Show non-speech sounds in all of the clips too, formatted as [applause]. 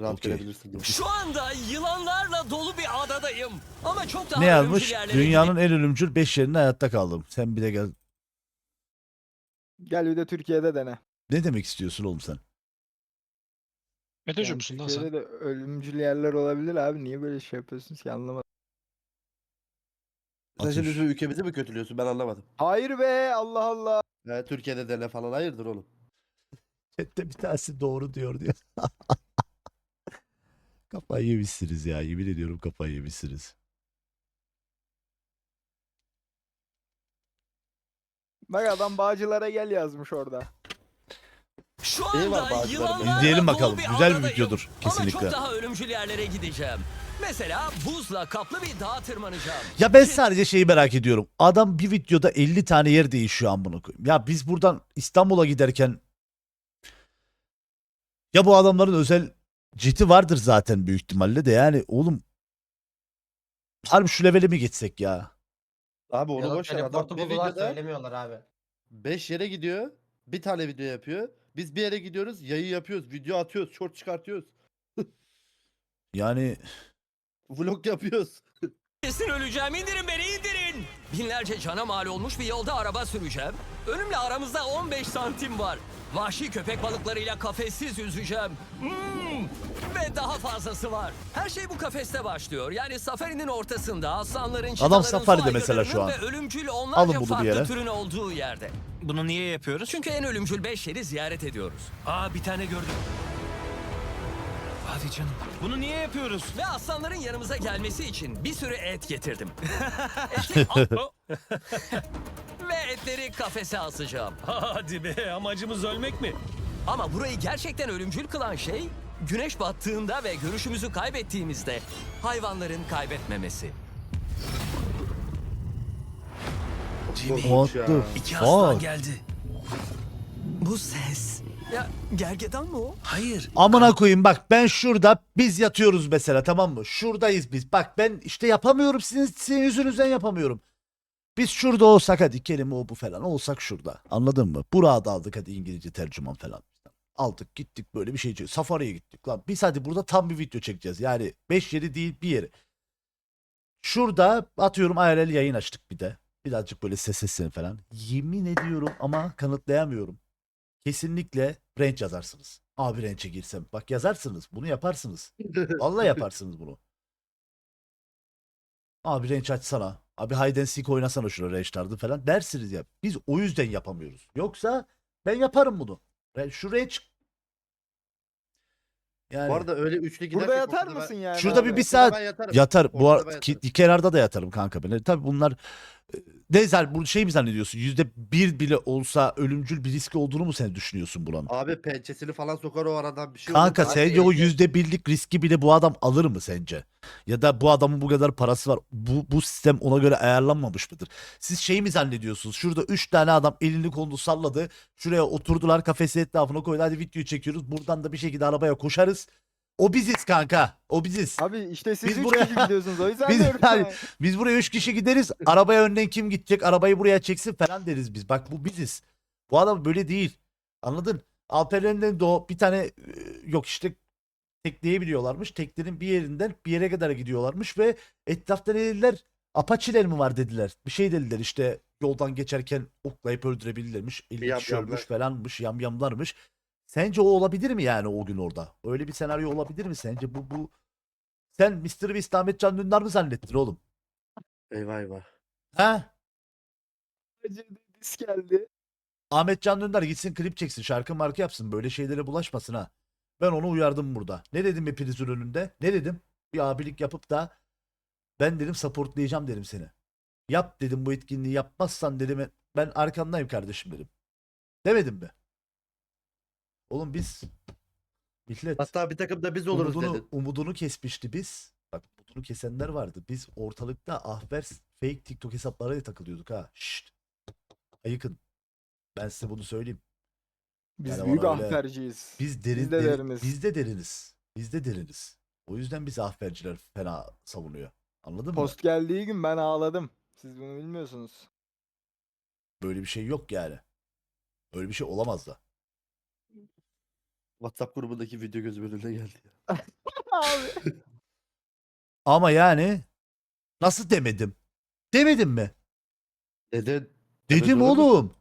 Rahat Okey. görebilirsin diye. Şu anda yılanlarla dolu bir adadayım. Ama çok daha Ne ölümcül yazmış? Dünyanın en ölümcül 5 yerinde hayatta kaldım. Sen bir de gel. Gel bir de Türkiye'de dene. Ne demek istiyorsun oğlum sen? FETÖ'cü Yani müsün lan sen? Türkiye'de de ölümcül yerler olabilir abi. Niye böyle şey yapıyorsunuz ki anlamadım. Sen şimdi bizim ülkemizi mi kötülüyorsun ben anlamadım. Hayır be Allah Allah. He, Türkiye'de dene falan hayırdır oğlum. Chat'te bir tanesi doğru diyor diyor. [laughs] kafayı yemişsiniz ya. Yemin ediyorum kafayı yemişsiniz. Bak adam Bağcılar'a gel yazmış orada. Şu anda bazıları. yılanlarla İzleyelim dolu bakalım. bir Güzel bir videodur Ama kesinlikle. çok daha ölümcül yerlere gideceğim. Mesela buzla kaplı bir dağa tırmanacağım. Ya ben sadece şeyi merak ediyorum. Adam bir videoda 50 tane yer değişiyor amına koyayım. Ya biz buradan İstanbul'a giderken ya bu adamların özel jeti vardır zaten büyük ihtimalle de yani oğlum harbi şu levele mi geçsek ya? Abi onu boş ver adam bir videoda söylemiyorlar abi. 5 yere gidiyor. Bir tane video yapıyor. Biz bir yere gidiyoruz yayı yapıyoruz. Video atıyoruz. Short çıkartıyoruz. [laughs] Yani Vlog yapıyoruz. [laughs] Kesin öleceğim indirin beni indirin. Binlerce cana mal olmuş bir yolda araba süreceğim. Önümle aramızda 15 santim var. Vahşi köpek balıklarıyla kafessiz yüzeceğim. Hmm. Ve daha fazlası var. Her şey bu kafeste başlıyor. Yani safarinin ortasında aslanların, çitaların, safaride mesela şu an. ve ölümcül Alın onlarca bunu bir farklı yere. türün olduğu yerde. Bunu niye yapıyoruz? Çünkü en ölümcül 5 yeri ziyaret ediyoruz. Aa bir tane gördüm. Hadi canım. Bunu niye yapıyoruz? Ve aslanların yanımıza gelmesi için bir sürü et getirdim. [laughs] Eti [laughs] ve etleri kafese asacağım. [laughs] Hadi be amacımız ölmek mi? Ama burayı gerçekten ölümcül kılan şey güneş battığında ve görüşümüzü kaybettiğimizde hayvanların kaybetmemesi. what the İki aslan fuck? geldi. Bu ses. Ya gergedan mı o? Hayır. Amına koyayım bak ben şurada biz yatıyoruz mesela tamam mı? Şuradayız biz. Bak ben işte yapamıyorum sizin, sizin yüzünüzden yapamıyorum. Biz şurada olsak hadi kelime o bu falan olsak şurada. Anladın mı? Burada aldık hadi İngilizce tercüman falan. Aldık gittik böyle bir şey Safari'ye gittik lan. Biz hadi burada tam bir video çekeceğiz. Yani 5 yeri değil bir yeri. Şurada atıyorum IRL yayın açtık bir de. Birazcık böyle ses sesini falan. Yemin ediyorum ama kanıtlayamıyorum. Kesinlikle range yazarsınız. Abi range'e girsem. Bak yazarsınız. Bunu yaparsınız. [laughs] Vallahi yaparsınız bunu. Abi range açsana. Abi hide and seek oynasana şurada range'larda falan dersiniz ya. Biz o yüzden yapamıyoruz. Yoksa ben yaparım bunu. Ben şu range yani Bu arada öyle üçlü gidersek Burada yatar ortada ben- mısın yani? Şurada abi? bir- bir saat Ortada ben yatarım. yatar. Bu Ortada ar- ki, kenarda da yatarım kanka ben. Tabii bunlar e, ne zar bu şey mi zannediyorsun? Yüzde bir bile olsa ölümcül bir riski olduğunu mu sen düşünüyorsun buranın? Abi pençesini falan sokar o aradan bir şey olur. Kanka Abi, sence o yüzde birlik riski bile bu adam alır mı sence? Ya da bu adamın bu kadar parası var. Bu, bu sistem ona göre ayarlanmamış mıdır? Siz şey mi zannediyorsunuz? Şurada 3 tane adam elini kolunu salladı. Şuraya oturdular kafesi etrafına koydu. Hadi videoyu çekiyoruz. Buradan da bir şekilde arabaya koşarız. O biziz kanka. O biziz. Abi işte siz Biz üç buraya- kişi gidiyorsunuz o yüzden [laughs] Biz- diyorum sana. Biz buraya 3 kişi gideriz. Arabaya önden kim gidecek? Arabayı buraya çeksin falan deriz biz. Bak bu biziz. Bu adam böyle değil. Anladın? Alperen'den de o bir tane e, yok işte tekleyebiliyorlarmış. Teknenin bir yerinden bir yere kadar gidiyorlarmış ve etrafta ne dediler? Apaçiler mi var dediler. Bir şey dediler işte yoldan geçerken oklayıp öldürebilirlermiş. 50 kişi Yamyamlar. ölmüş falanmış, yamyamlarmış. Sence o olabilir mi yani o gün orada? Öyle bir senaryo olabilir mi sence? Bu bu sen Mr. Beast Ahmet Can Dündar mı zannettin oğlum? Eyvah eyvah. Ha? Dis geldi. Ahmet Can Dündar gitsin klip çeksin, şarkı marka yapsın. Böyle şeylere bulaşmasın ha. Ben onu uyardım burada. Ne dedim hepinizin önünde? Ne dedim? Bir abilik yapıp da ben dedim supportlayacağım dedim seni. Yap dedim bu etkinliği yapmazsan dedim ben arkandayım kardeşim dedim. Demedim mi? Oğlum biz millet Hatta bir takım da biz oluruz umudunu, dedin. umudunu kesmişti biz. Bak umudunu kesenler vardı. Biz ortalıkta ahber fake TikTok hesaplarıyla takılıyorduk ha. Şşt. Ayıkın. Ben size bunu söyleyeyim. Biz Yani büyük bana öyle-. Biz derin, Biz de derin- deriniz. biz de deriniz. Biz de deriniz. O yüzden bizi ahberciler fena savunuyor. Anladın mı? Post geldiği gün ben ağladım. Siz bunu bilmiyorsunuz. Böyle bir şey yok yani. Öyle bir şey olamaz da. WhatsApp grubundaki video gözümün önüne geldi ya. [laughs] Abi. Ama yani nasıl demedim? Demedim mi? Neden? Dedim mi? oğlum.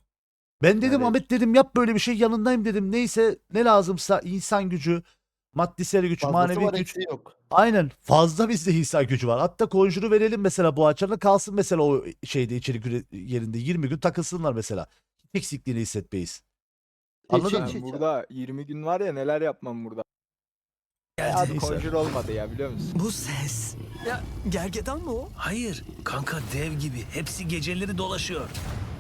Ben dedim Yani- Ahmet dedim yap böyle bir şey yanındayım dedim. Neyse ne lazımsa insan gücü, maddisel güç, Fazlası manevi var güç. eksiği yok. Aynen fazla bizde insan gücü var. Hatta konjuru verelim mesela bu açarına kalsın mesela o şeyde içerik üre- yerinde 20 gün takılsınlar mesela. Eksikliğini hissetmeyiz. Anladın mı? Burada 20 gün var ya neler yapmam burada. Ya abi olmadı ya biliyor musun? Bu ses. Ya gergedan mı o? Hayır. Kanka dev gibi. Hepsi geceleri dolaşıyor.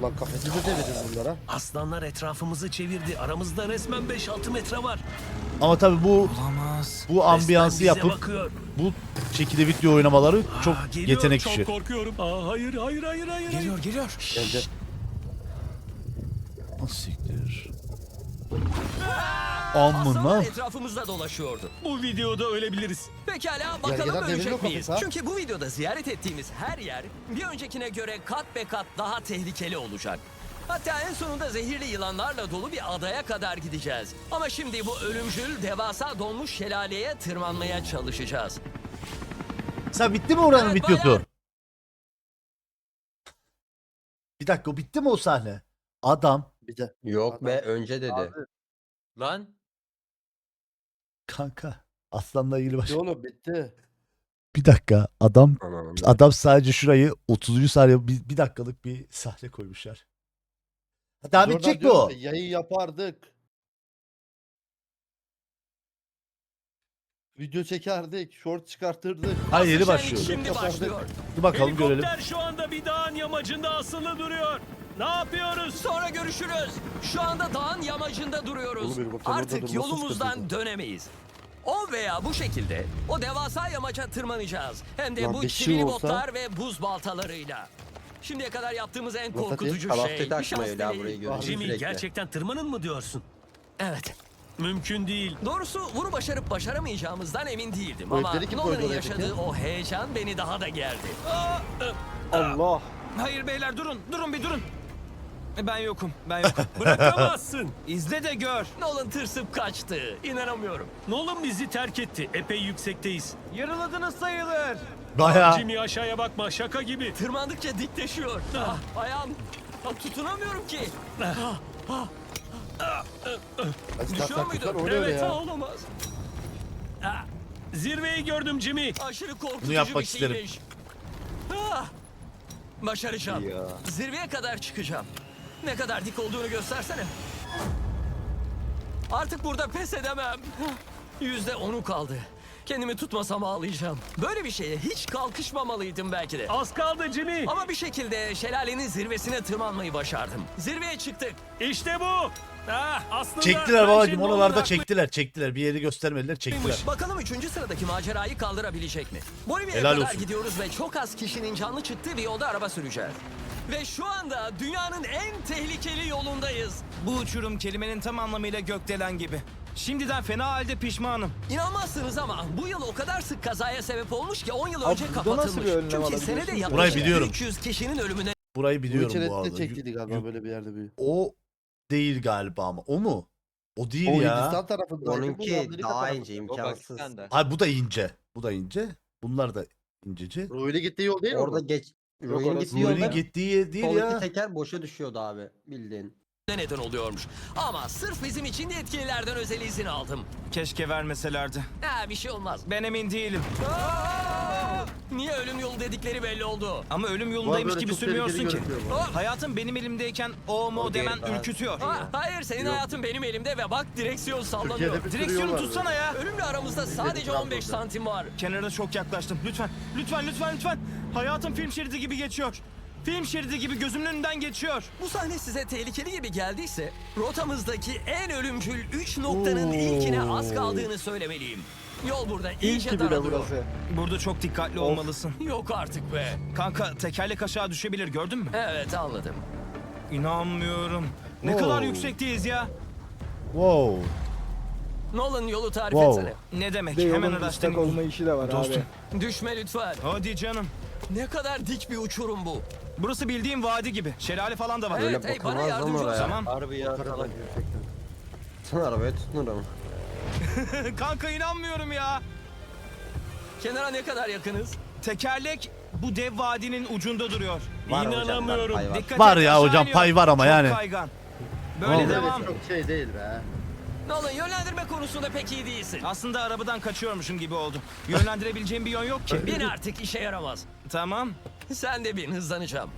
Lan kafesi de devirdin bunlara. Aslanlar etrafımızı çevirdi. Aramızda resmen 5-6 metre var. Ama tabii bu Olamaz. Bu ambiyansı Resmen bize yapıp- bakıyor. bu şekilde video oynamaları çok Aa, geliyor. yetenek Çok işi. korkuyorum. Aa, hayır hayır hayır hayır. Geliyor geliyor. Bence Nasıl Amına. etrafımızda dolaşıyordu. Bu videoda ölebiliriz. Pekala bakalım Gergedan ölecek deviriyor miyiz? kafası ha. Çünkü bu videoda ziyaret ettiğimiz her yer bir öncekine göre kat be kat daha tehlikeli olacak. Hatta en sonunda zehirli yılanlarla dolu bir adaya kadar gideceğiz. Ama şimdi bu ölümcül devasa donmuş şelaleye tırmanmaya çalışacağız. Sen bitti mi oranın Evet, videosu? bayağı. Bir dakika o bitti mi o sahne? Adam bir de. Yok be Adam- önce dedi. Abi, Lan kanka aslanla ilgili baş. oğlum bitti. Bir dakika adam Anam. adam sadece şurayı 30. saniye bir, bir dakikalık bir sahne koymuşlar. Biz oradan diyorum o? ki, Yayın yapardık. Video çekerdik, short çıkartırdık. Hayır yeni şenlik başlıyor. Şimdi başlıyor. Dur bakalım görelim. Helikopter şu anda bir dağın yamacında asılı duruyor. Ne yapıyoruz? Sonra görüşürüz. Şu anda dağın yamacında duruyoruz. Oğlum Artık yolumuzdan dönemeyiz. O veya bu şekilde o devasa yamaca tırmanacağız. Hem de Lan bu bir şey çivili olsa- botlar ve buz baltalarıyla. Şimdiye kadar yaptığımız en atayım. korkutucu şey. Duty Bir şans öyle ha görünce Jimmy sürekli. gerçekten tırmanın mı diyorsun? Evet. Mümkün değil. Doğrusu bunu başarıp başaramayacağımızdan emin değildim. Ama kim Nolan'ın yaşadığı o heyecan beni daha da gerdi. Allah. Hayır beyler durun, durun bir durun. E, Ben yokum, ben yokum. [laughs] Bırakamazsın. İzle de gör. Nolan tırsıp kaçtı. İnanamıyorum. Nolan bizi terk etti. Epey yüksekteyiz. Yarıladınız sayılır. Baya Jimmy aşağıya bakma şaka gibi. Tırmandıkça dikleşiyor. Ah, ayağım. Ah, tutunamıyorum ki. Hadi Düşüyor tak tak muydu? tutar, o ne öyle Evet ya. Olamaz. Ah, Zirveyi gördüm Jimmy. aşırı korkutucu Bunu yapmak bir isterim. şeymiş. Ah, başaracağım. Ya. Zirveye kadar çıkacağım. Ne kadar dik olduğunu göstersene. Artık burada pes edemem. Yüzde onu kaldı. Kendimi tutmasam ağlayacağım. Böyle bir şeye hiç kalkışmamalıydım belki de. Az kaldı Jimmy. Ama bir şekilde şelalenin zirvesine tırmanmayı başardım. Zirveye çıktık. İşte bu. Ah, aslında çektiler babacım oralarda çektiler çektiler bir yeri göstermediler çektiler. Bakalım üçüncü sıradaki macerayı kaldırabilecek mi? Bolivya'ya Helal kadar olsun. gidiyoruz ve çok az kişinin canlı çıktığı bir yolda araba süreceğiz. Ve şu anda dünyanın en tehlikeli yolundayız. Bu uçurum kelimenin tam anlamıyla gökdelen gibi. Şimdiden fena halde pişmanım. İnanmazsınız ama bu yıl o kadar sık kazaya sebep olmuş ki 10 yıl Abi önce nasıl kapatılmış. bir önlem Çünkü senede yaklaşık biliyorum. 300 kişinin ölümüne Burayı Bu biliyorum bu arada. çektiydi Yu- galiba yu- böyle bir yerde bir. O değil galiba ama o mu? O değil O ya. Hindistan tarafında. Onunki daha ince imkansız. Hayır bu da ince. Bu da ince. Bunlar da inceci. Ruhi'yle gittiği yol değil mi? Orada bu? geç. Ruin gittiği Nuri'nin yolda gittiği yer değil ya. teker boşa düşüyordu abi bildiğin. neden oluyormuş. Ama sırf bizim için de yetkililerden özel izin aldım. Keşke vermeselerdi. Ha bir şey olmaz. Ben emin değilim. Aa! Niye ölüm yolu dedikleri belli oldu. Ama ölüm yolundaymış gibi sürmüyorsun ki. Hayatım benim elimdeyken o değil, demen daha- ürkütüyor. Ha, hayır senin Yok. hayatın benim elimde ve bak direksiyon sallanıyor. Türkiye'de bir Direksiyonu tutsana ya. Ölümle aramızda sadece Trabzon'da. 15 santim var. Kenara çok yaklaştım. Lütfen, lütfen, lütfen, lütfen. Hayatım film şeridi gibi geçiyor. Film şeridi gibi gözümün önünden geçiyor. Bu sahne size tehlikeli gibi geldiyse rotamızdaki en ölümcül 3 noktanın ilkine az kaldığını söylemeliyim. Yol burada İlk iyice gibi de daralıyor. burası. Burada çok dikkatli Of. olmalısın. Yok artık be. Kanka tekerlek aşağı düşebilir gördün mü? Evet anladım. İnanmıyorum. Ne Wow. kadar yüksekteyiz ya. Wow. Nolan yolu tarif Wow. etsene. Ne demek? Bir de Hemen yolun ıslak olma işi de var Dostum. abi. Düşme lütfen. Hadi canım. Ne kadar dik bir uçurum bu. Burası bildiğim vadi gibi. Şelale falan da var. Evet, Öyle hey, bana yardımcı ol. oraya. Tamam. Harbi ya. Gerçekten. Sen arabaya tutunur ama. [laughs] Kanka inanmıyorum ya. Kenara ne kadar yakınız? Tekerlek bu dev vadinin ucunda duruyor. Var hocam, var, İnanamıyorum. pay var. Dikkat Var et, ya aşağı hocam, pay var ama Çok yani. kaygan. Böyle Vallahi devam. Çok şey değil be. Nolan yönlendirme konusunda pek iyi değilsin. Aslında arabadan kaçıyormuşum gibi oldu. Yönlendirebileceğim bir yön yok ki. Bin artık işe yaramaz. tamam. Sen de bin hızlanacağım.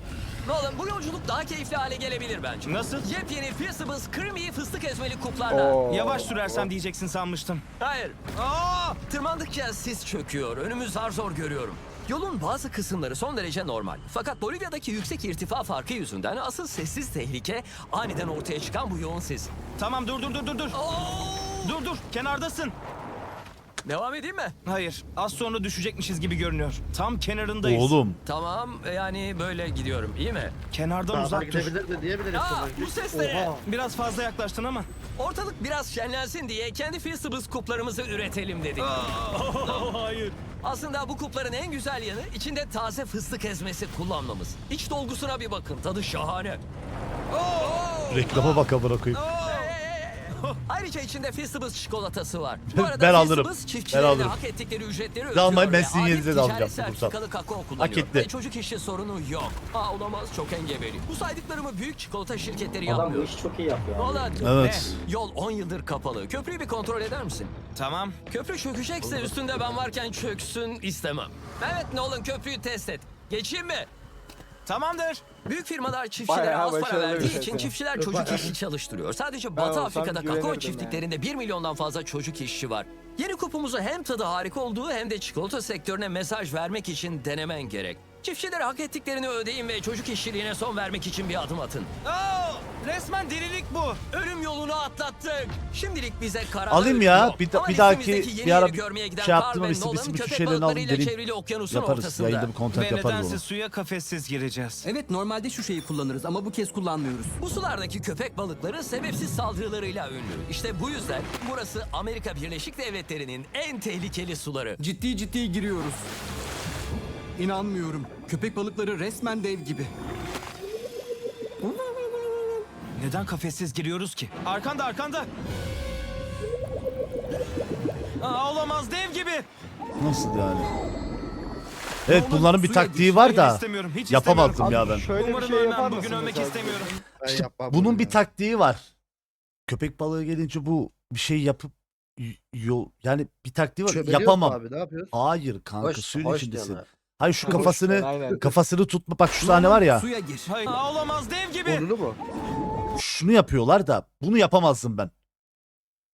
Nolan bu yolculuk daha keyifli hale gelebilir bence. Nasıl? Yepyeni Feastables Creamy fıstık ezmeli kuplarla. Oo. Yavaş sürersem diyeceksin sanmıştım. Hayır. Aa! Tırmandıkça sis çöküyor. Önümü zar zor görüyorum. Yolun bazı kısımları son derece normal. Fakat Bolivya'daki yüksek irtifa farkı yüzünden asıl sessiz tehlike aniden ortaya çıkan bu yoğun ses. Tamam dur dur dur dur dur. Oo! Dur dur kenardasın. Devam edeyim mi? Hayır az sonra düşecekmişiz gibi görünüyor. Tam kenarındayız. Oğlum. Tamam yani böyle gidiyorum iyi mi? Kenardan Daha uzak dur. gidebilir de diyebiliriz. Aa sana. bu ses ne? Biraz fazla yaklaştın ama. Ortalık biraz şenlensin diye kendi Feastables kuplarımızı üretelim dedik. [laughs] Hayır. Aslında bu kupların en güzel yanı içinde taze fıstık ezmesi kullanmamız. İç dolgusuna bir bakın tadı şahane. Reklama bak amına koyayım. [laughs] Ayrıca içinde Feastables çikolatası var. [laughs] Ben Bu arada alırım. Feastables Ben alırım. hak ettikleri ücretleri Ben ödüyor almayayım, ben ve sizin adil yerinize de alacağım bu sertifikalı kakao kullanıyor. etti. Ve çocuk işçi sorunu yok. Aa olamaz çok engebeli. Bu saydıklarımı büyük çikolata şirketleri yapmıyor. çok iyi yapıyor. Valla Evet. yol 10 yıldır kapalı. Köprüyü bir kontrol eder misin? Tamam. Köprü çökecekse üstünde ben varken çöksün istemem. Evet Nolan köprüyü test et. Geçeyim mi? Tamamdır. Büyük firmalar çiftçilere Bayağı az para başarılı bir verdiği şey için ya. çiftçiler çocuk işçi çalıştırıyor. Sadece Batı olsam Afrika'da kakao güvenirdim çiftliklerinde 1 milyondan fazla çocuk işçi var. Yeni kupumuzu hem tadı harika olduğu hem de çikolata sektörüne mesaj vermek için denemen gerek. Çiftçilere hak ettiklerini ödeyin ve çocuk işçiliğine son vermek için bir adım atın. Aa, resmen delilik bu. Ölüm yolunu atlattık. Şimdilik bize karar Alayım ya. yok. Bir da- bir dahaki bir ara giden şey yaptım ama Nolan bizim bütün şeylerini alayım okyanusun Yaparız. Yayında bir content Ve yaparız nedense onu. suya kafessiz gireceğiz. Evet normalde şu şeyi kullanırız ama bu kez kullanmıyoruz. Bu sulardaki köpek balıkları sebepsiz saldırılarıyla ünlü. İşte bu yüzden burası Amerika Birleşik Devletleri'nin en tehlikeli suları. Ciddi ciddi giriyoruz. İnanmıyorum. Köpek balıkları resmen dev gibi. Neden kafessiz giriyoruz ki? Arkanda arkanda. Aa, olamaz dev gibi. Nasıl yani? Evet Oğlum, bunların bir suya taktiği var da istemiyorum, hiç istemiyorum. ya ben. Şöyle Umarım bir şey ölmem. yapar Bugün mısınız ölmek abi? istemiyorum. Ben İşte yapmam bunun bunu bir ya. taktiği var. Köpek balığı gelince bu bir şey yapıp y- yol yani bir taktiği var. Çömeliyor Yapamam. Abi ne yapıyoruz? Hayır kanka Hoş, suyun hoş içindesin. diyorlar. Hayır şu kafasını aynen. kafasını tutma bak şu sahne var ya. Suya gir. Hayır. Aa, olamaz dev gibi. Burnunu mu? Şunu yapıyorlar da bunu yapamazdım ben.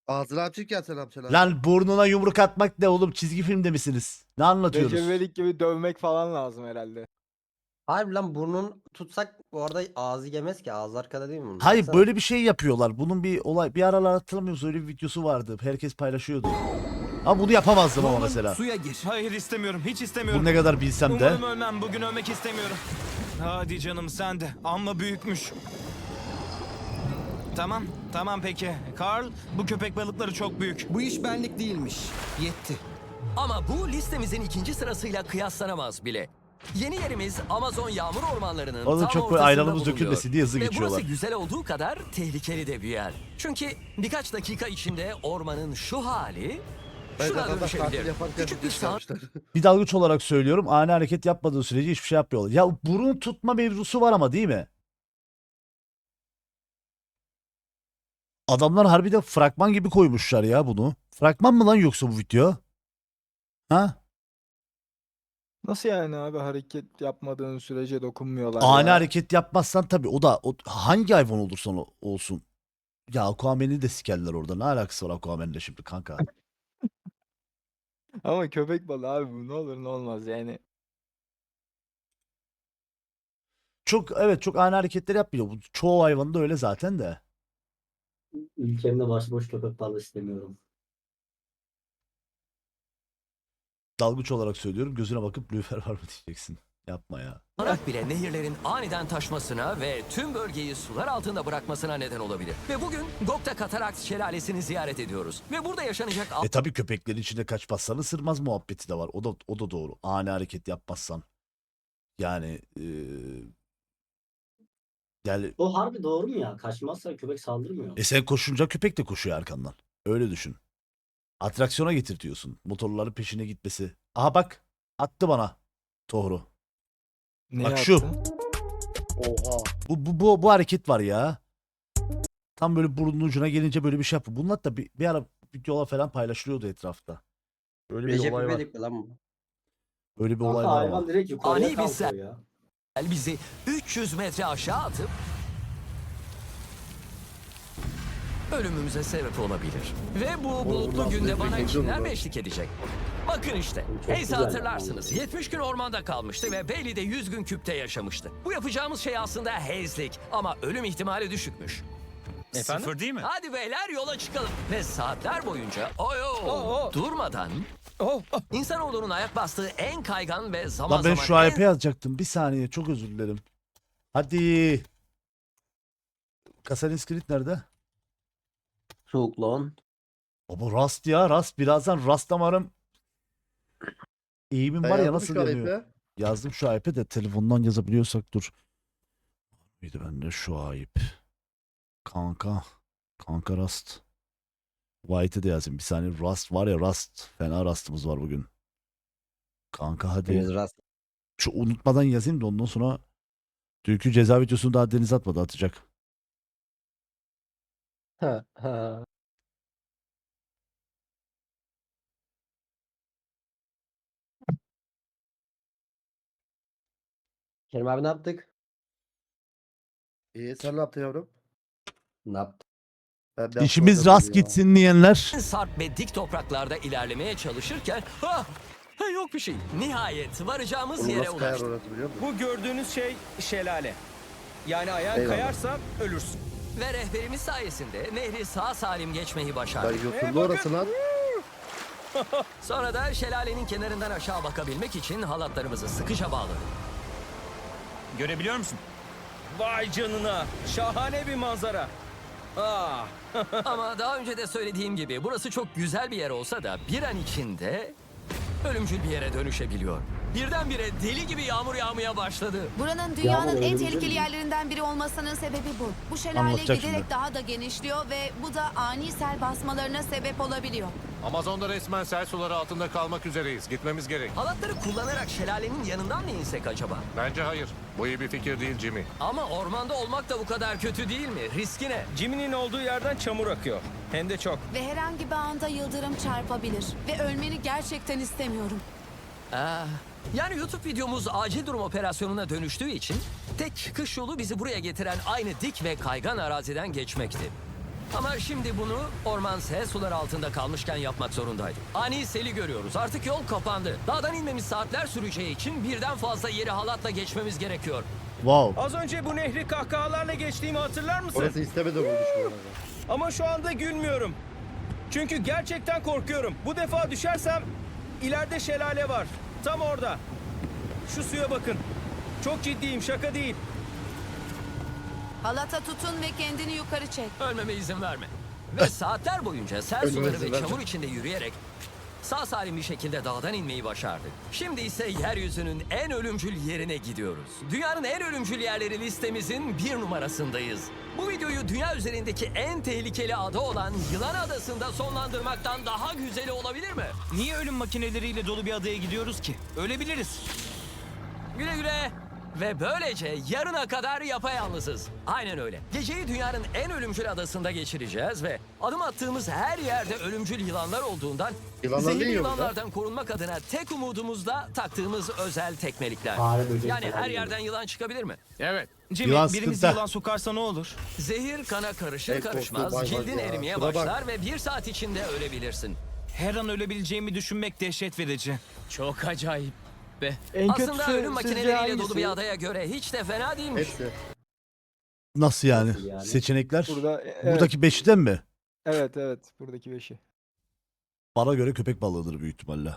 Ağzına açık ya selam selam. Lan burnuna yumruk atmak ne oğlum çizgi filmde misiniz? Ne anlatıyoruz? Recep gibi dövmek falan lazım herhalde. Harbi lan burnun tutsak bu arada ağzı yemez ki ağzı arkada değil mi bunun? Hayır Baksana. böyle bir şey yapıyorlar. Bunun bir olay bir aralar hatırlamıyoruz öyle bir videosu vardı. Herkes paylaşıyordu. Ama bunu yapamazdım ama mesela. Suya gir. Hayır istemiyorum. Hiç Bunu istemiyorum. ne kadar bilsem de. Umarım ölmem. Bugün ölmek istemiyorum. Hadi canım sen de. Amma büyükmüş. Tamam. Tamam peki. Carl bu köpek balıkları çok büyük. Bu iş benlik değilmiş. Yetti. Ama bu listemizin ikinci sırasıyla kıyaslanamaz bile. Yeni yerimiz Amazon yağmur ormanlarının Oğlum tam çok böyle ortasında ayranımız bulunuyor. dökülmesin diye hızlı Ve geçiyorlar. burası güzel olduğu kadar tehlikeli de bir yer. Çünkü birkaç dakika içinde ormanın şu hali Ben şuna zaten tatil dönüşebilir. yaparken Küçük bir çıkarmışlar. Bir dalgıç olarak söylüyorum. Ani hareket yapmadığı sürece hiçbir şey yapmıyorlar. Ya burun tutma mevzusu var ama değil mi? Adamlar harbiden fragman gibi koymuşlar ya bunu. Fragman mı lan yoksa bu video? Ha? Nasıl yani abi hareket yapmadığın sürece dokunmuyorlar Ani ya? hareket yapmazsan tabii o da o, hangi hayvan olursan o- olsun. Ya Aquaman'i de sikerler orada. Ne alakası var Aquaman'le şimdi kanka? Ama köpek balığı abi bu ne olur ne olmaz yani. Çok evet çok ani hareketler yapmıyor. Bu çoğu hayvan da öyle zaten de. Ülkemde başıboş köpek balığı istemiyorum. Dalgıç olarak söylüyorum. Gözüne bakıp lüfer var mı diyeceksin. Yapma ya. Olarak bile nehirlerin aniden taşmasına ve tüm bölgeyi sular altında bırakmasına neden olabilir. Ve bugün Gokta Katarakt Şelalesi'ni ziyaret ediyoruz. Ve burada yaşanacak E tabi köpeklerin içinde kaçmazsan ısırmaz muhabbeti de var. O da o da doğru. Ani hareket yapmazsan. Yani eee, yani O harbi doğru mu ya? Kaçmazsa köpek saldırmıyor. e sen koşunca köpek de koşuyor arkandan. Öyle düşün. Atraksiyona getirtiyorsun. Motorların peşine gitmesi. Aha bak. Attı bana. Tohru. Ne Bak şu. Oha. Bu, bu, bu, bu hareket var ya. Tam böyle burnun ucuna gelince böyle bir şey yapıyor. Bunlar da bir, bir ara videolar falan paylaşılıyordu etrafta. Böyle bir Recep olay var. İvedik mi lan bu? Böyle bir olay Kanka var hayvan direkt yukarıya Ani bir kalkıyor sen- ya. bizi 300 metre aşağı atıp ölümümüze sebep olabilir. Ve bu bulutlu günde bana kimler mi eşlik edecek? Bakın işte. Hayes'i hatırlarsınız. yani. 70 gün ormanda kalmıştı ve Bailey de 100 gün küpte yaşamıştı. Bu yapacağımız şey aslında Hayes'lik ama ölüm ihtimali düşükmüş. Efendim? Sıfır değil mi? Hadi beyler yola çıkalım. Ve saatler boyunca oyo Oo. durmadan Oh, oh. insanoğlunun ayak bastığı en kaygan ve zaman Lan ben zaman şu en AYP yazacaktım. Bir saniye çok özür dilerim. Hadi. Kasalin Skrit nerede? Soğuk lan. Baba Rust ya Rust. Birazdan Rust damarım. Eğimim var ya nasıl deniyor? Yazdım şu ayıp'e de telefondan yazabiliyorsak dur. Bir de bende şu ayıp. Kanka. Kanka Rust. White'e de yazayım. Bir saniye Rust var ya Rust. Fena Rust'ımız var bugün. Kanka hadi. Deniz rast. Şu unutmadan yazayım da ondan sonra dünkü ceza videosunu daha deniz atmadı atacak. Ha, ha. Kerim abi ne yaptık? İyi sen ne yaptın yavrum? Ne yaptık? Ben de İşimiz rast ya. gitsin diyenler. sarp ve dik topraklarda ilerlemeye çalışırken ha, ha, yok bir şey. Nihayet varacağımız Oğlum yere nasıl kayar ulaştık. orası biliyor musun? Bu gördüğünüz şey şelale. Yani ayağın Eyvallah. kayarsa ölürsün. Ve rehberimiz sayesinde nehri sağ salim geçmeyi başardık. YouTube'da bakın. orası lan. [laughs] Sonra da şelalenin kenarından aşağı bakabilmek için halatlarımızı sıkıca bağladık. Görebiliyor musun? Vay canına. Şahane bir manzara. Ah. [laughs] Ama daha önce de söylediğim gibi burası çok güzel bir yer olsa da bir an içinde ölümcül bir yere dönüşebiliyor. Birdenbire deli gibi yağmur yağmaya başladı. Buranın dünyanın en öyle bir tehlikeli mi? yerlerinden biri olmasının sebebi bu. Bu şelale Anlatacak giderek şimdi. daha da genişliyor ve bu da ani sel basmalarına sebep olabiliyor. Amazon'da resmen sel suları altında kalmak üzereyiz. Gitmemiz gerek. Halatları kullanarak şelalenin yanından mı insek acaba? Bence hayır. Bu iyi bir fikir değil Jimmy. Ama ormanda olmak da bu kadar kötü değil mi? Riski ne? Jimmy'nin olduğu yerden çamur akıyor. Hem de çok. Ve herhangi bir anda yıldırım çarpabilir. Ve ölmeni gerçekten istemiyorum. Aa, yani YouTube videomuz acil durum operasyonuna dönüştüğü için tek çıkış yolu bizi buraya getiren aynı dik ve kaygan araziden geçmekti. Ama şimdi bunu orman sel suları altında kalmışken yapmak zorundaydık. Ani seli görüyoruz. Artık yol kapandı. Dağdan inmemiz saatler süreceği için birden fazla yeri halatla geçmemiz gerekiyor. Wow. Az önce bu nehri kahkahalarla geçtiğimi hatırlar mısın? Orası istemedim olmuş bu arada. Ama şu anda gülmüyorum. Çünkü gerçekten korkuyorum. Bu defa düşersem ileride şelale var. Tam orada. Şu suya bakın. Çok ciddiyim şaka değil. Halata tutun ve kendini yukarı çek. Ölmeme izin verme. Ve [laughs] saatler boyunca sel suları ve çamur içinde yürüyerek sağ salim bir şekilde dağdan inmeyi başardık. Şimdi ise yeryüzünün en ölümcül yerine gidiyoruz. Dünyanın en ölümcül yerleri listemizin bir numarasındayız. Bu videoyu dünya üzerindeki en tehlikeli ada olan Yılan Adası'nda sonlandırmaktan daha güzeli olabilir mi? Niye ölüm makineleriyle dolu bir adaya gidiyoruz ki? Ölebiliriz. Güle güle. Ve böylece yarına kadar yapayalnızız. Aynen öyle. Geceyi dünyanın en ölümcül adasında geçireceğiz ve adım attığımız her yerde ölümcül yılanlar olduğundan Yılanlar zehirli yiyor burada? yılanlardan korunmak adına tek umudumuz da taktığımız özel tekmelikler. Fare böcek Yani falan her yerden yılan çıkabilir mi? Evet. Jimmy Yılan birimiz sıkıntı. yılan sokarsa ne olur? Zehir kana karışır Ey karışmaz hayvan cildin ya. erimeye Şuna bak. başlar ve bir saat içinde ölebilirsin. Her an ölebileceğimi düşünmek dehşet verici. Çok acayip be. En Aslında kötüsü ölüm sizce makineleriyle dolu bir adaya göre hiç de fena değilmiş. Hepsi. Nasıl yani? Nasıl yani? Seçenekler. Burada e, evet, Buradaki beşiden mi? evet evet buradaki beşi. Bana göre köpek balığıdır büyük ihtimalle.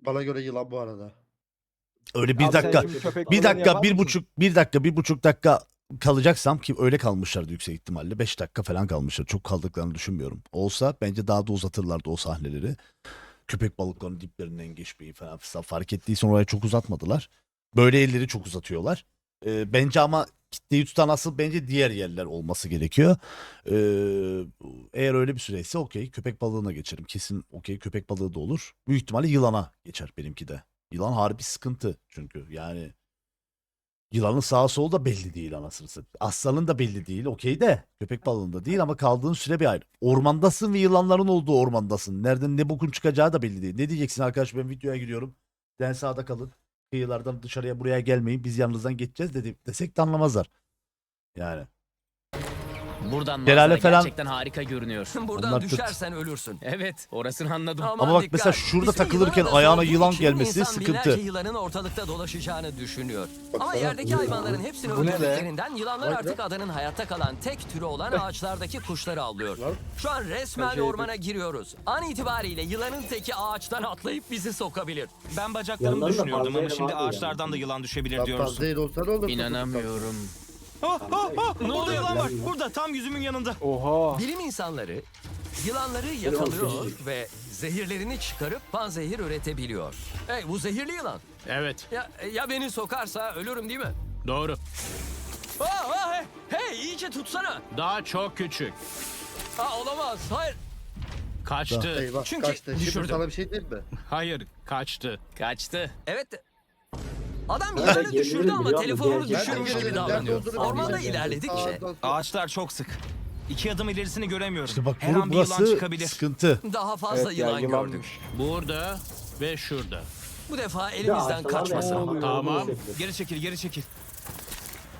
Bana göre yılan bu arada. Öyle bir Abi sen dakika. şimdi köpek Bir balığını dakika, yapar bir mısın? buçuk, bir dakika, bir buçuk dakika kalacaksam ki öyle kalmışlardı yüksek ihtimalle. Beş dakika falan kalmışlar. Çok kaldıklarını düşünmüyorum. Olsa bence daha da uzatırlardı o sahneleri. Köpek balıklarının diplerinden geçmeyi falan filan fark ettiysen oraya çok uzatmadılar. Böyle elleri çok uzatıyorlar. Ee, bence ama kitleyi tutan asıl bence diğer yerler olması gerekiyor. Ee, eğer öyle bir süreyse okey köpek balığına geçerim. Kesin okey köpek balığı da olur. Büyük ihtimalle yılana geçer benimki de. Yılan harbi sıkıntı çünkü yani yılanın sağa solu da belli değil anasını satayım. Aslanın da belli değil okey de köpek balığında değil ama kaldığın süre bir ayrı. Ormandasın ve yılanların olduğu ormandasın. Nereden ne bokun çıkacağı da belli değil. Ne diyeceksin arkadaş ben videoya giriyorum. Den sağda kalın. Kıyılardan dışarıya buraya gelmeyin. Biz yanınızdan geçeceğiz dedi. Desek de anlamazlar. Yani. Buradan Şelale manzara falan- gerçekten harika görünüyor. [laughs] Buradan Onlar tırt. düşersen ölürsün. Evet, orasını anladım. Ama bak mesela şurada takılırken ayağına yılan gelmesi sıkıntı. binlerce yılanın ortalıkta dolaşacağını düşünüyor. Ama yerdeki hayvanların hepsini Bu ne be? öldürdüklerinden yılanlar Bak artık adanın hayatta kalan tek türü olan ağaçlardaki kuşları avlıyor. Şu an resmen Acayip. ormana giriyoruz. An itibariyle yılanın teki ağaçtan atlayıp bizi sokabilir. Ben bacaklarımı Yanlarında düşünüyordum ama şimdi ağaçlardan da yılan düşebilir olsa ne olur? Oh, burada oluyor? yılan var. Burada tam yüzümün yanında. Oha. Bilim insanları yılanları yakalıyor ve zehirlerini çıkarıp panzehir üretebiliyor. Hey bu zehirli yılan. Evet, Ya, ya beni sokarsa ölürüm değil mi? doğru. Aa, aa, hey, hey iyice tutsana. Daha çok küçük. Aa, olamaz. Hayır. Kaçtı. Eyvah Çünkü kaçtı. Şimdi düşürdüm. sana bir şey diyeyim mi? Hayır, kaçtı. Kaçtı. Evet. Adam yılanı gelirim düşürdü ama telefonunu düşürmüş gibi davranıyor. Ormanda ilerledikçe. Ağaçlar çok sık. İki adım ilerisini göremiyorum. İşte bak Her an bir yılan burası çıkabilir. sıkıntı. daha fazla Evet ya, yılan yılanmış. gördük. Burada ve şurada. Bu defa elimizden ağaçlar kaçmasın. oluyor, Tamam. Geri çekil, geri çekil.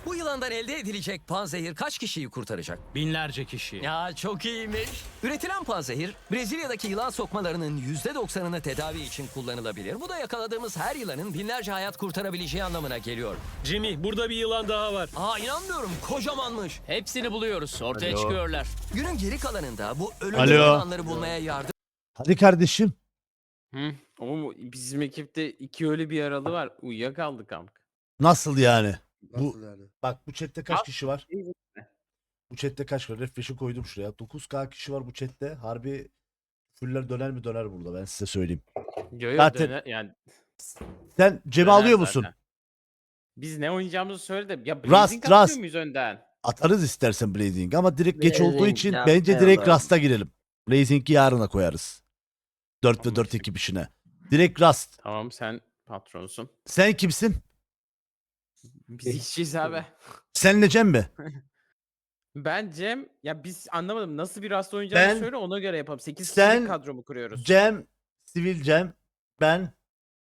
Bu yılandan elde edilecek panzehir kaç kişiyi kurtaracak? Binlerce kişi. Ya çok iyiymiş. Üretilen panzehir Brezilya'daki yılan sokmalarının %90'ını tedavi için kullanılabilir. Bu da yakaladığımız her yılanın binlerce hayat kurtarabileceği anlamına geliyor. Jimmy burada bir yılan daha var. Aa inanmıyorum kocamanmış. Hepsini buluyoruz. Ortaya Alo. çıkıyorlar. Günün geri kalanında bu ölümlü Alo. yılanları bulmaya yardım Hadi kardeşim. Hı. Oğlum bizim ekipte iki ölü bir yaralı var. Uyuyakaldık kanka. Nasıl yani? Nasıl yani? Bak bu chatte kaç Al. kişi var? Bu chatte kaç var? Refresh'i koydum şuraya. 9k kişi var bu chatte. Harbi fuller döner mi döner burada ben size söyleyeyim. Yo, yo, Zaten- döner- yani Sen döner alıyor musun? zaten. Biz ne oynayacağımızı söyle de. Ya Rust, Blazing atıyor Rust. muyuz önden? Atarız istersen Blazing ama direkt geç olduğu Blazing için ya, bence direkt olur. Rust'a girelim. Blazing'i yarına koyarız. 4 ve 4 ekip işine. Direkt Rust. Tamam sen patronsun. Sen kimsin? Biz işçiyiz abi. [laughs] Senle Cem mi? Ben Cem ya biz anlamadım nasıl bir Rust oynayacağımızı Ben- söyle ona göre yapalım. 8 Sen- kişilik kadro mu kuruyoruz? Cem, Sivil Cem, ben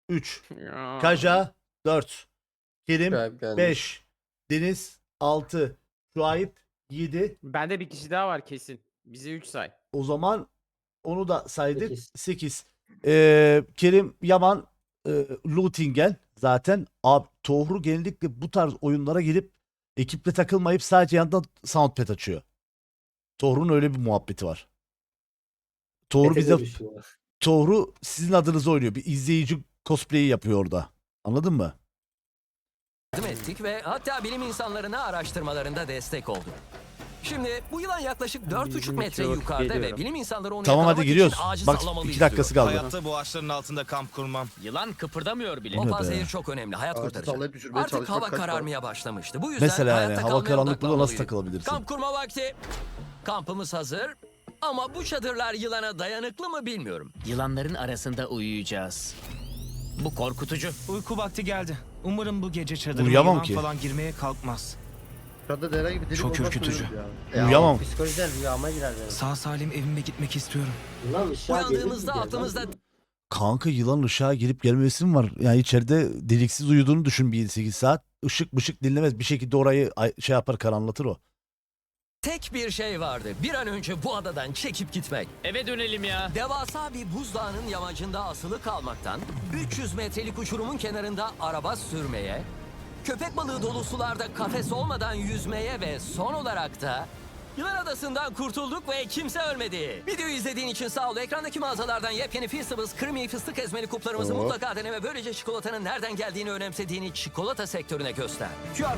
3, Ya. Kaja 4, Kerim Gayip gelmiş. 5, Deniz 6, Şuayip 7. Bende bir kişi daha var kesin. Bize 3 say. O zaman onu da saydık. Sekiz. 8. Ee, Kerim Yaman e, Lutingen zaten abi Tohru genellikle bu tarz oyunlara gelip ekiple takılmayıp sadece yandan soundpad açıyor. Tohru'nun öyle bir muhabbeti var. Tohru bize dönüşüyor. Tohru sizin adınıza oynuyor. Bir izleyici cosplay'i yapıyor orada. Anladın mı? ettik ve hatta bilim insanlarına araştırmalarında destek olduk. Şimdi bu yılan yaklaşık 4,5 Bizim metre iki yukarıda ve geliyorum. bilim insanları onu Tamam hadi yakalamak giriyoruz. için Bak sallamalıyız 2 dakikası diyor. kaldı. Hayatta bu ağaçların altında kamp kurmam. Yılan kıpırdamıyor bile. O Yine de. panzehir çok önemli. Hayat Ağacı kurtaracak. sallayıp düşürmeye Artık çalışmak hava kaç para? kararmaya başlamıştı. Bu yüzden Mesela yani hayatta hava kalmaya karanlık burada nasıl takılabilirsin? Kamp kurma vakti. Kampımız hazır. Ama bu çadırlar yılana dayanıklı mı bilmiyorum. Yılanların arasında uyuyacağız. Bu korkutucu. Uyku vakti geldi. Umarım bu gece çadırıma Uyuyamam yılan ki. falan girmeye kalkmaz. Herhangi bir delik Çok ürkütücü. ya. Ya, Uyuyamam. Psikolojiden rüyama girer benim. Sağ salim evime gitmek istiyorum. Lan ışığa gelir mi Uyandığımızda aklımızda. Kanka yılan ışığa gelip gelmemesi mi var? Yani içeride deliksiz uyuduğunu düşün bir 7-8 saat. Işık mışık dinlemez. Bir şekilde orayı ay- şey yapar karanlatır o. tek bir şey vardı. Bir an önce bu adadan çekip gitmek. Eve dönelim ya. Devasa bir buzdağının yamacında asılı kalmaktan, 300 metrelik uçurumun kenarında araba sürmeye, köpek balığı dolu sularda kafes olmadan yüzmeye ve son olarak da Yılan Adası'ndan kurtulduk ve kimse ölmedi. Videoyu izlediğin için sağ ol. Ekrandaki mağazalardan yepyeni Feastables, Creamy fıstık ezmeli kuplarımızı Oo. mutlaka dene ve böylece çikolatanın nereden geldiğini önemsediğini çikolata sektörüne göster. QR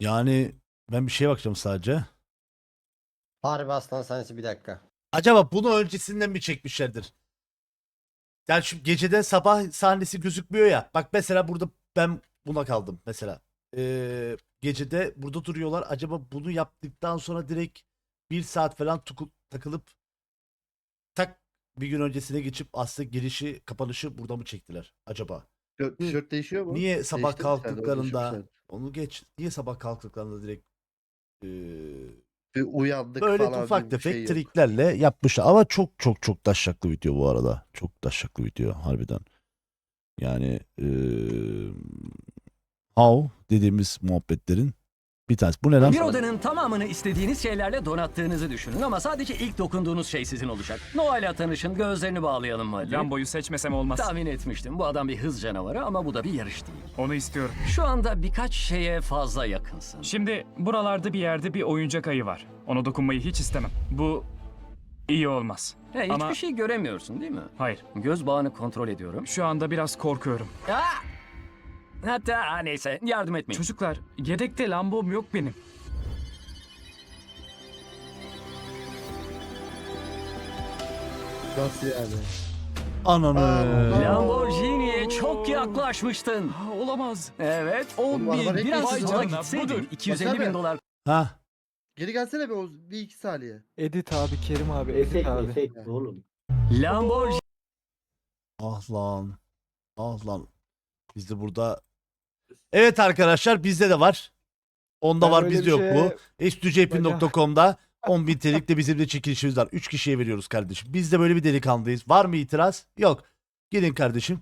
Yani ben bir şeye bakacağım sadece. Harbi aslan sahnesi bir dakika. Acaba bunu öncesinden mi çekmişlerdir? Yani şu geceden sabah sahnesi gözükmüyor ya. Bak mesela burada ben buna kaldım mesela. Ee, gecede burada duruyorlar. Acaba bunu yaptıktan sonra direkt bir saat falan takılıp tak bir gün öncesine geçip aslında girişi kapanışı burada mı çektiler acaba? Tişört- değişiyor mu? Niye sabah Değiştirmişler de, orada kalktıklarında düşmüşler. onu geç. Niye sabah kalktıklarında direkt eee, Bir uyandık böyle falan. ufak tefek şey yok. triklerle yapmışlar. Ama çok çok çok taşaklı video bu arada. Çok taşaklı video harbiden. Yani eee how dediğimiz muhabbetlerin bir tanesi. Bu ne lan? Bir odanın tamamını istediğiniz şeylerle donattığınızı düşünün ama sadece ilk dokunduğunuz şey sizin olacak. Noah'la tanışın, gözlerini bağlayalım hadi. Lambo'yu seçmesem olmaz. Tahmin etmiştim. Bu adam bir hız canavarı ama bu da bir yarış değil. Onu istiyorum. Şu anda birkaç şeye fazla yakınsın. Şimdi buralarda bir yerde bir oyuncak ayı var. Ona dokunmayı hiç istemem. Bu iyi olmaz. He, hiçbir Ama- şey göremiyorsun değil mi? Hayır. Göz bağını kontrol ediyorum. Şu anda biraz korkuyorum. Aa! Hatta neyse yardım etmeyin. Çocuklar, yedekte Lambom yok benim. Nasıl yani? Ananı. Lamborghini'ye çok yaklaşmıştın. Ha, olamaz. Evet. Oğlum, araba ne biraz sola canına, gitseydin budur. 250 Baksana. bin dolar Ha. Geri gelsene bir, Oğuz, bir iki saniye. Edit abi Kerim abi edit Efekt abi. efekt oğlum. Lamborghini Ah lan. Ah lan. Bizde burada Evet arkadaşlar bizde de var. Onda Ben var öyle bizde bir yok şeye- bu. Estücepin.com'da 10.000 TL'lik de bizim de çekilişimiz var. 3 kişiye veriyoruz kardeşim. Biz de böyle bir delikanlıyız. Var mı itiraz? Yok. Gelin kardeşim.